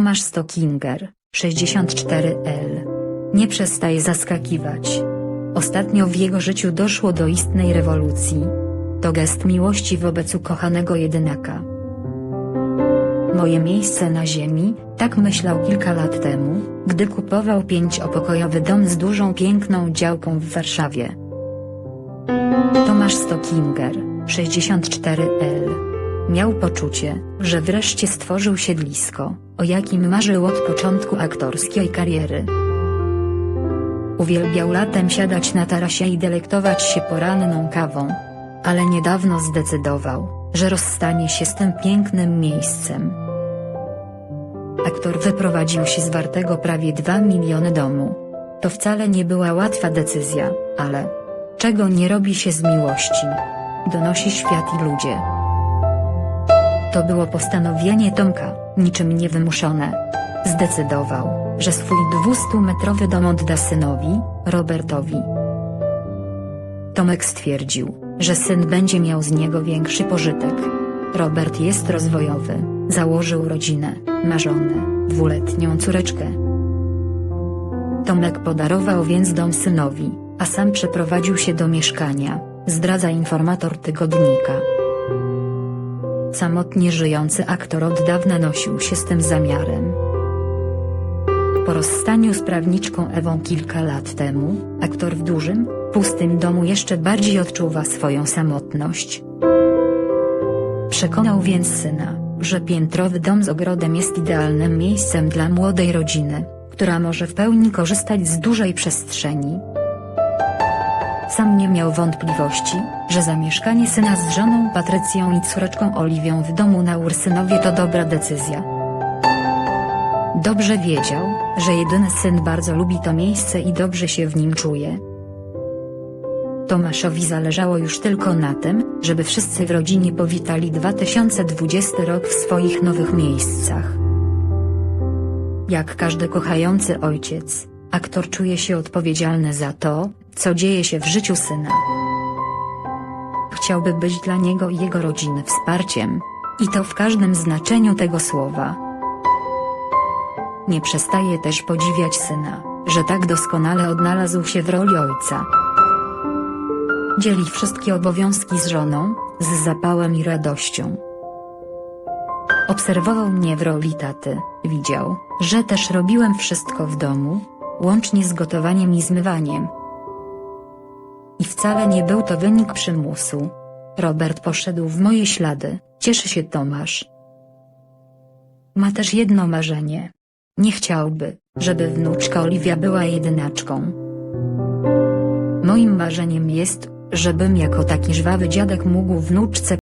Tomasz Stockinger, 64L. Nie przestaje zaskakiwać. Ostatnio w jego życiu doszło do istnej rewolucji. To gest miłości wobec ukochanego jedynaka. Moje miejsce na ziemi, tak myślał kilka lat temu, gdy kupował pięciopokojowy dom z dużą piękną działką w Warszawie. Tomasz Stockinger, 64L. Miał poczucie, że wreszcie stworzył siedlisko, o jakim marzył od początku aktorskiej kariery. Uwielbiał latem siadać na tarasie i delektować się poranną kawą. Ale niedawno zdecydował, że rozstanie się z tym pięknym miejscem. Aktor wyprowadził się z wartego prawie 2 miliony domu. To wcale nie była łatwa decyzja, ale czego nie robi się z miłości? Donosi świat i ludzie. To było postanowienie Tomka, niczym niewymuszone. Zdecydował, że swój 200-metrowy dom odda synowi, Robertowi. Tomek stwierdził, że syn będzie miał z niego większy pożytek. Robert jest rozwojowy, założył rodzinę, ma żonę, dwuletnią córeczkę. Tomek podarował więc dom synowi, a sam przeprowadził się do mieszkania, zdradza informator tygodnika. Samotnie żyjący aktor od dawna nosił się z tym zamiarem. Po rozstaniu z prawniczką Ewą kilka lat temu, aktor w dużym, pustym domu jeszcze bardziej odczuwa swoją samotność. Przekonał więc syna, że piętrowy dom z ogrodem jest idealnym miejscem dla młodej rodziny, która może w pełni korzystać z dużej przestrzeni. Sam nie miał wątpliwości, że zamieszkanie syna z żoną Patrycją i córeczką Oliwią w domu na Ursynowie to dobra decyzja. Dobrze wiedział, że jedyny syn bardzo lubi to miejsce i dobrze się w nim czuje. Tomaszowi zależało już tylko na tym, żeby wszyscy w rodzinie powitali 2020 rok w swoich nowych miejscach. Jak każdy kochający ojciec, aktor czuje się odpowiedzialny za to, co dzieje się w życiu syna. Chciałby być dla niego i jego rodziny wsparciem, i to w każdym znaczeniu tego słowa. Nie przestaje też podziwiać syna, że tak doskonale odnalazł się w roli ojca. Dzieli wszystkie obowiązki z żoną, z zapałem i radością. Obserwował mnie w roli taty, widział, że też robiłem wszystko w domu, łącznie z gotowaniem i zmywaniem. I wcale nie był to wynik przymusu. Robert poszedł w moje ślady, cieszy się Tomasz. Ma też jedno marzenie. Nie chciałby, żeby wnuczka Oliwia była jedynaczką. Moim marzeniem jest, żebym jako taki żwawy dziadek mógł wnuczce